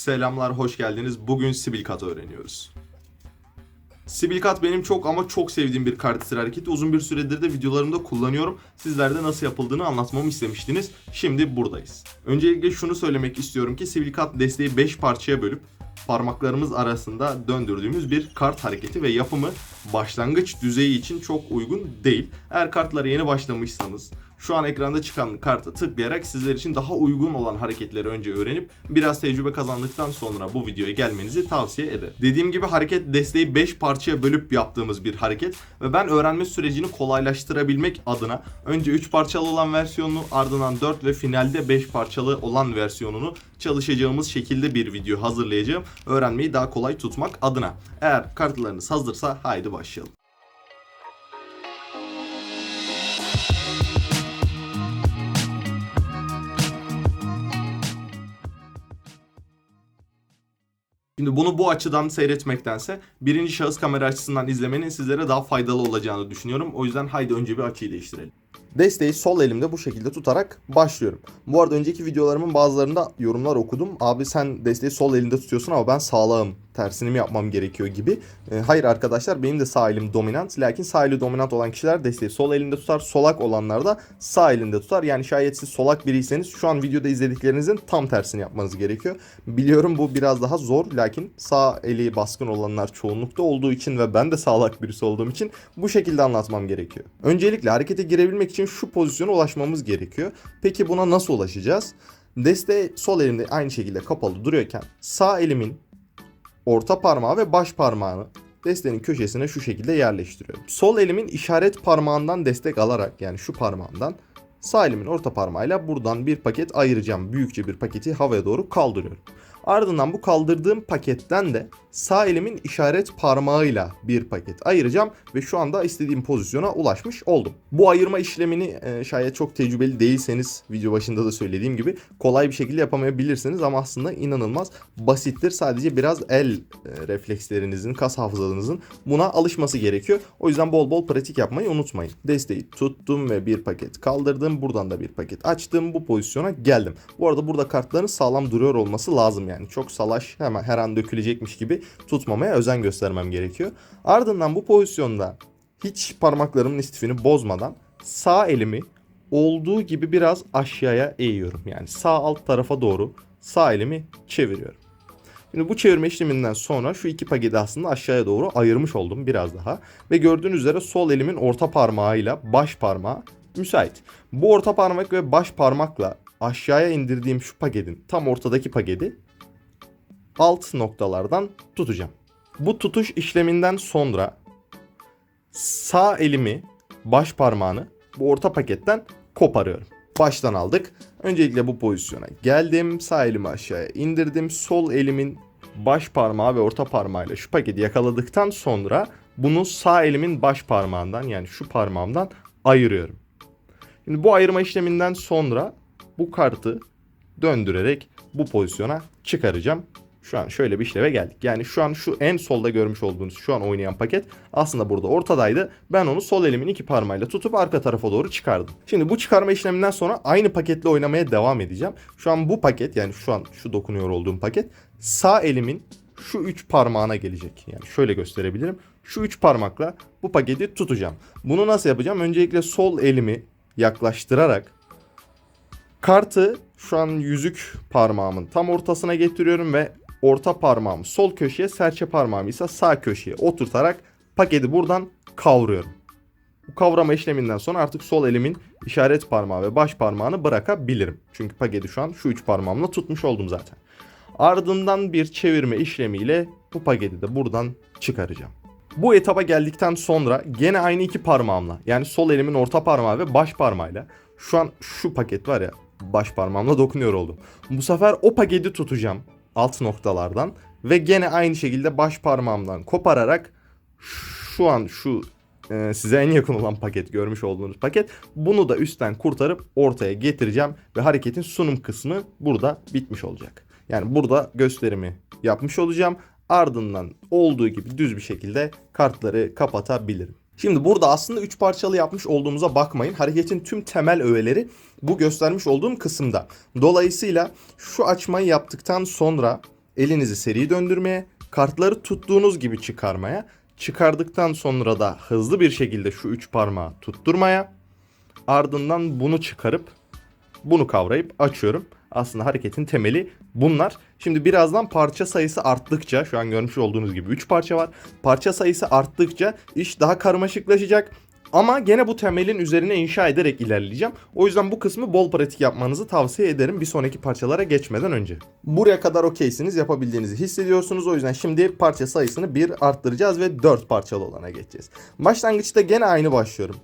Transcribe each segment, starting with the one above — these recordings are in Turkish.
Selamlar, hoş geldiniz. Bugün Sibil Cut öğreniyoruz. Sibil Cut benim çok ama çok sevdiğim bir kardistri hareketi. Uzun bir süredir de videolarımda kullanıyorum. Sizler de nasıl yapıldığını anlatmamı istemiştiniz. Şimdi buradayız. Öncelikle şunu söylemek istiyorum ki Sibil Cut desteği 5 parçaya bölüp parmaklarımız arasında döndürdüğümüz bir kart hareketi ve yapımı başlangıç düzeyi için çok uygun değil. Eğer kartlara yeni başlamışsanız şu an ekranda çıkan karta tıklayarak sizler için daha uygun olan hareketleri önce öğrenip biraz tecrübe kazandıktan sonra bu videoya gelmenizi tavsiye ederim. Dediğim gibi hareket desteği 5 parçaya bölüp yaptığımız bir hareket ve ben öğrenme sürecini kolaylaştırabilmek adına önce 3 parçalı olan versiyonunu ardından 4 ve finalde 5 parçalı olan versiyonunu çalışacağımız şekilde bir video hazırlayacağım. Öğrenmeyi daha kolay tutmak adına. Eğer kartlarınız hazırsa haydi başlayalım. Şimdi bunu bu açıdan seyretmektense birinci şahıs kamera açısından izlemenin sizlere daha faydalı olacağını düşünüyorum. O yüzden haydi önce bir açıyı değiştirelim. Desteği sol elimde bu şekilde tutarak başlıyorum. Bu arada önceki videolarımın bazılarında yorumlar okudum. Abi sen desteği sol elinde tutuyorsun ama ben sağlağım. Tersini mi yapmam gerekiyor gibi. E, hayır arkadaşlar benim de sağ elim dominant. Lakin sağ eli dominant olan kişiler desteği sol elinde tutar. Solak olanlar da sağ elinde tutar. Yani şayet siz solak biriyseniz şu an videoda izlediklerinizin tam tersini yapmanız gerekiyor. Biliyorum bu biraz daha zor. Lakin sağ eli baskın olanlar çoğunlukta olduğu için ve ben de sağlak birisi olduğum için bu şekilde anlatmam gerekiyor. Öncelikle harekete girebilmek için şu pozisyona ulaşmamız gerekiyor. Peki buna nasıl ulaşacağız? Deste sol elimde aynı şekilde kapalı duruyorken sağ elimin orta parmağı ve baş parmağını destenin köşesine şu şekilde yerleştiriyorum. Sol elimin işaret parmağından destek alarak yani şu parmağımdan sağ elimin orta parmağıyla buradan bir paket ayıracağım. Büyükçe bir paketi havaya doğru kaldırıyorum. Ardından bu kaldırdığım paketten de sağ elimin işaret parmağıyla bir paket ayıracağım ve şu anda istediğim pozisyona ulaşmış oldum. Bu ayırma işlemini e, şayet çok tecrübeli değilseniz video başında da söylediğim gibi kolay bir şekilde yapamayabilirsiniz ama aslında inanılmaz basittir. Sadece biraz el e, reflekslerinizin, kas hafızanızın buna alışması gerekiyor. O yüzden bol bol pratik yapmayı unutmayın. Desteği tuttum ve bir paket kaldırdım. Buradan da bir paket açtım. Bu pozisyona geldim. Bu arada burada kartların sağlam duruyor olması lazım yani. Çok salaş hemen her an dökülecekmiş gibi tutmamaya özen göstermem gerekiyor. Ardından bu pozisyonda hiç parmaklarımın istifini bozmadan sağ elimi olduğu gibi biraz aşağıya eğiyorum. Yani sağ alt tarafa doğru sağ elimi çeviriyorum. Şimdi bu çevirme işleminden sonra şu iki paketi aslında aşağıya doğru ayırmış oldum biraz daha. Ve gördüğünüz üzere sol elimin orta parmağıyla baş parmağı müsait. Bu orta parmak ve baş parmakla aşağıya indirdiğim şu paketin tam ortadaki paketi alt noktalardan tutacağım. Bu tutuş işleminden sonra sağ elimi baş parmağını bu orta paketten koparıyorum. Baştan aldık. Öncelikle bu pozisyona geldim. Sağ elimi aşağıya indirdim. Sol elimin baş parmağı ve orta parmağıyla şu paketi yakaladıktan sonra bunu sağ elimin baş parmağından yani şu parmağımdan ayırıyorum. Şimdi bu ayırma işleminden sonra bu kartı döndürerek bu pozisyona çıkaracağım. Şu an şöyle bir işleve geldik. Yani şu an şu en solda görmüş olduğunuz şu an oynayan paket aslında burada ortadaydı. Ben onu sol elimin iki parmağıyla tutup arka tarafa doğru çıkardım. Şimdi bu çıkarma işleminden sonra aynı paketle oynamaya devam edeceğim. Şu an bu paket yani şu an şu dokunuyor olduğum paket sağ elimin şu üç parmağına gelecek. Yani şöyle gösterebilirim. Şu üç parmakla bu paketi tutacağım. Bunu nasıl yapacağım? Öncelikle sol elimi yaklaştırarak kartı şu an yüzük parmağımın tam ortasına getiriyorum ve orta parmağımı sol köşeye, serçe parmağımı ise sağ köşeye oturtarak paketi buradan kavruyorum. Bu kavrama işleminden sonra artık sol elimin işaret parmağı ve baş parmağını bırakabilirim. Çünkü paketi şu an şu üç parmağımla tutmuş oldum zaten. Ardından bir çevirme işlemiyle bu paketi de buradan çıkaracağım. Bu etaba geldikten sonra gene aynı iki parmağımla yani sol elimin orta parmağı ve baş parmağıyla şu an şu paket var ya baş parmağımla dokunuyor oldum. Bu sefer o paketi tutacağım alt noktalardan ve gene aynı şekilde baş parmağımdan kopararak şu an şu e, size en yakın olan paket görmüş olduğunuz paket bunu da üstten kurtarıp ortaya getireceğim ve hareketin sunum kısmı burada bitmiş olacak. Yani burada gösterimi yapmış olacağım. Ardından olduğu gibi düz bir şekilde kartları kapatabilirim. Şimdi burada aslında 3 parçalı yapmış olduğumuza bakmayın. Hareketin tüm temel öğeleri bu göstermiş olduğum kısımda. Dolayısıyla şu açmayı yaptıktan sonra elinizi seri döndürmeye, kartları tuttuğunuz gibi çıkarmaya, çıkardıktan sonra da hızlı bir şekilde şu üç parmağı tutturmaya, ardından bunu çıkarıp bunu kavrayıp açıyorum. Aslında hareketin temeli bunlar. Şimdi birazdan parça sayısı arttıkça şu an görmüş olduğunuz gibi 3 parça var. Parça sayısı arttıkça iş daha karmaşıklaşacak. Ama gene bu temelin üzerine inşa ederek ilerleyeceğim. O yüzden bu kısmı bol pratik yapmanızı tavsiye ederim bir sonraki parçalara geçmeden önce. Buraya kadar okeysiniz yapabildiğinizi hissediyorsunuz. O yüzden şimdi parça sayısını bir arttıracağız ve 4 parçalı olana geçeceğiz. Başlangıçta gene aynı başlıyorum.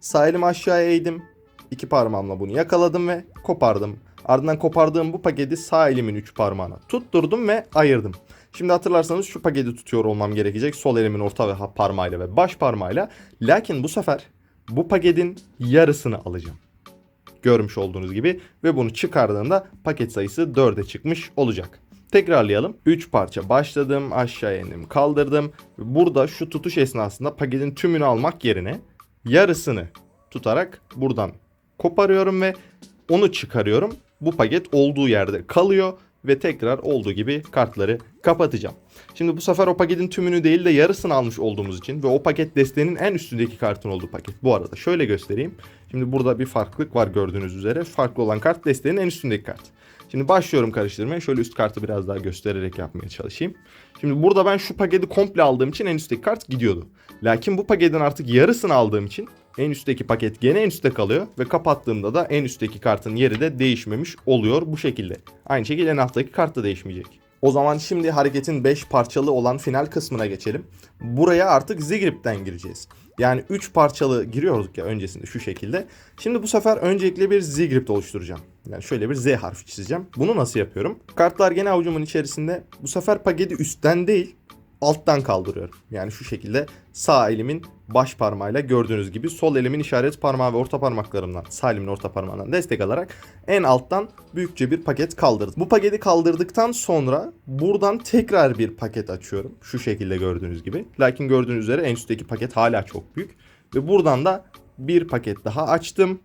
Sağ elimi aşağıya eğdim. İki parmağımla bunu yakaladım ve kopardım. Ardından kopardığım bu paketi sağ elimin üç parmağına tutturdum ve ayırdım. Şimdi hatırlarsanız şu paketi tutuyor olmam gerekecek. Sol elimin orta ve parmağıyla ve baş parmağıyla. Lakin bu sefer bu paketin yarısını alacağım. Görmüş olduğunuz gibi ve bunu çıkardığımda paket sayısı 4'e çıkmış olacak. Tekrarlayalım. 3 parça başladım, aşağı indim, kaldırdım. Burada şu tutuş esnasında paketin tümünü almak yerine yarısını tutarak buradan koparıyorum ve onu çıkarıyorum. Bu paket olduğu yerde kalıyor ve tekrar olduğu gibi kartları kapatacağım. Şimdi bu sefer o paketin tümünü değil de yarısını almış olduğumuz için ve o paket desteğinin en üstündeki kartın olduğu paket. Bu arada şöyle göstereyim. Şimdi burada bir farklılık var gördüğünüz üzere. Farklı olan kart desteğinin en üstündeki kart. Şimdi başlıyorum karıştırmaya. Şöyle üst kartı biraz daha göstererek yapmaya çalışayım. Şimdi burada ben şu paketi komple aldığım için en üstteki kart gidiyordu. Lakin bu paketin artık yarısını aldığım için en üstteki paket gene en üstte kalıyor ve kapattığımda da en üstteki kartın yeri de değişmemiş oluyor bu şekilde. Aynı şekilde en alttaki kart da değişmeyecek. O zaman şimdi hareketin 5 parçalı olan final kısmına geçelim. Buraya artık Z-Grip'ten gireceğiz. Yani 3 parçalı giriyorduk ya öncesinde şu şekilde. Şimdi bu sefer öncelikle bir Z-Grip oluşturacağım. Yani şöyle bir Z harfi çizeceğim. Bunu nasıl yapıyorum? Kartlar gene avucumun içerisinde. Bu sefer paketi üstten değil alttan kaldırıyorum. Yani şu şekilde sağ elimin baş parmağıyla gördüğünüz gibi sol elimin işaret parmağı ve orta parmaklarımdan sağ elimin orta parmağından destek alarak en alttan büyükçe bir paket kaldırdım. Bu paketi kaldırdıktan sonra buradan tekrar bir paket açıyorum. Şu şekilde gördüğünüz gibi. Lakin gördüğünüz üzere en üstteki paket hala çok büyük. Ve buradan da bir paket daha açtım.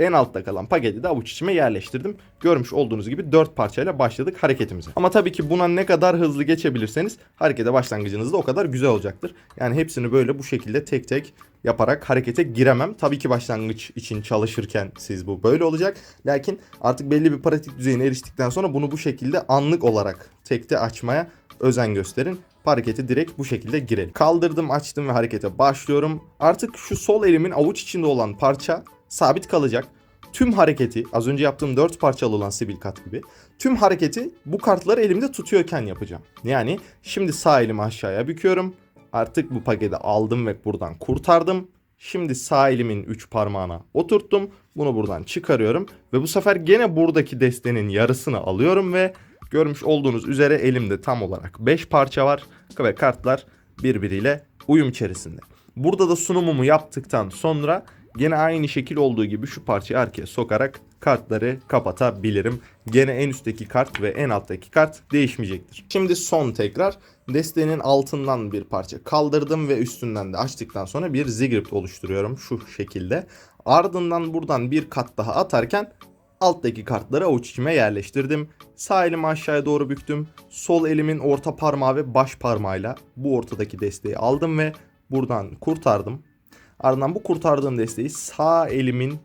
En altta kalan paketi de avuç içime yerleştirdim. Görmüş olduğunuz gibi 4 parçayla başladık hareketimize. Ama tabii ki buna ne kadar hızlı geçebilirseniz harekete başlangıcınız da o kadar güzel olacaktır. Yani hepsini böyle bu şekilde tek tek yaparak harekete giremem. Tabii ki başlangıç için çalışırken siz bu böyle olacak. Lakin artık belli bir pratik düzeyine eriştikten sonra bunu bu şekilde anlık olarak tekte açmaya özen gösterin. Hareketi direkt bu şekilde girelim. Kaldırdım, açtım ve harekete başlıyorum. Artık şu sol elimin avuç içinde olan parça sabit kalacak. Tüm hareketi az önce yaptığım 4 parçalı olan sibil kat gibi tüm hareketi bu kartları elimde tutuyorken yapacağım. Yani şimdi sağ elimi aşağıya büküyorum. Artık bu paketi aldım ve buradan kurtardım. Şimdi sağ elimin 3 parmağına oturttum. Bunu buradan çıkarıyorum ve bu sefer gene buradaki destenin yarısını alıyorum ve görmüş olduğunuz üzere elimde tam olarak 5 parça var ve kartlar birbiriyle uyum içerisinde. Burada da sunumumu yaptıktan sonra Gene aynı şekil olduğu gibi şu parçayı arkaya sokarak kartları kapatabilirim. Gene en üstteki kart ve en alttaki kart değişmeyecektir. Şimdi son tekrar desteğinin altından bir parça kaldırdım ve üstünden de açtıktan sonra bir zigrip oluşturuyorum şu şekilde. Ardından buradan bir kat daha atarken alttaki kartları avuç içime yerleştirdim. Sağ elimi aşağıya doğru büktüm. Sol elimin orta parmağı ve baş parmağıyla bu ortadaki desteği aldım ve buradan kurtardım. Ardından bu kurtardığım desteği sağ elimin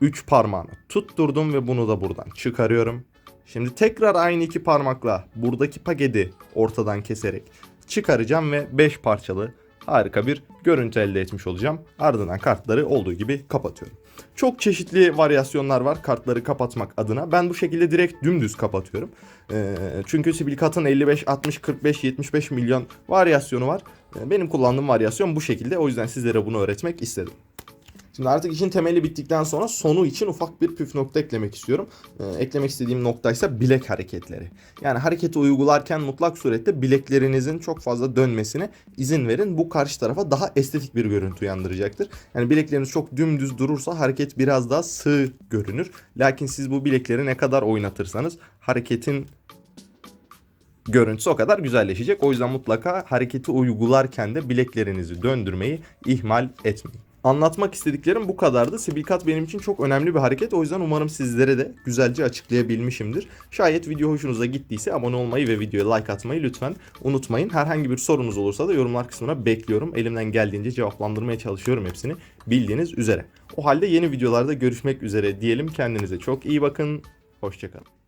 3 parmağını tutturdum ve bunu da buradan çıkarıyorum. Şimdi tekrar aynı iki parmakla buradaki paketi ortadan keserek çıkaracağım ve 5 parçalı harika bir görüntü elde etmiş olacağım. Ardından kartları olduğu gibi kapatıyorum. Çok çeşitli varyasyonlar var kartları kapatmak adına. Ben bu şekilde direkt dümdüz kapatıyorum. Ee, çünkü Sibilikat'ın 55, 60, 45, 75 milyon varyasyonu var. Benim kullandığım varyasyon bu şekilde. O yüzden sizlere bunu öğretmek istedim. Şimdi artık işin temeli bittikten sonra sonu için ufak bir püf nokta eklemek istiyorum. Ee, eklemek istediğim nokta ise bilek hareketleri. Yani hareketi uygularken mutlak surette bileklerinizin çok fazla dönmesine izin verin. Bu karşı tarafa daha estetik bir görüntü uyandıracaktır. Yani bilekleriniz çok dümdüz durursa hareket biraz daha sığ görünür. Lakin siz bu bilekleri ne kadar oynatırsanız hareketin görüntüsü o kadar güzelleşecek. O yüzden mutlaka hareketi uygularken de bileklerinizi döndürmeyi ihmal etmeyin. Anlatmak istediklerim bu kadardı. Sibilkat benim için çok önemli bir hareket. O yüzden umarım sizlere de güzelce açıklayabilmişimdir. Şayet video hoşunuza gittiyse abone olmayı ve videoya like atmayı lütfen unutmayın. Herhangi bir sorunuz olursa da yorumlar kısmına bekliyorum. Elimden geldiğince cevaplandırmaya çalışıyorum hepsini bildiğiniz üzere. O halde yeni videolarda görüşmek üzere diyelim. Kendinize çok iyi bakın. Hoşçakalın.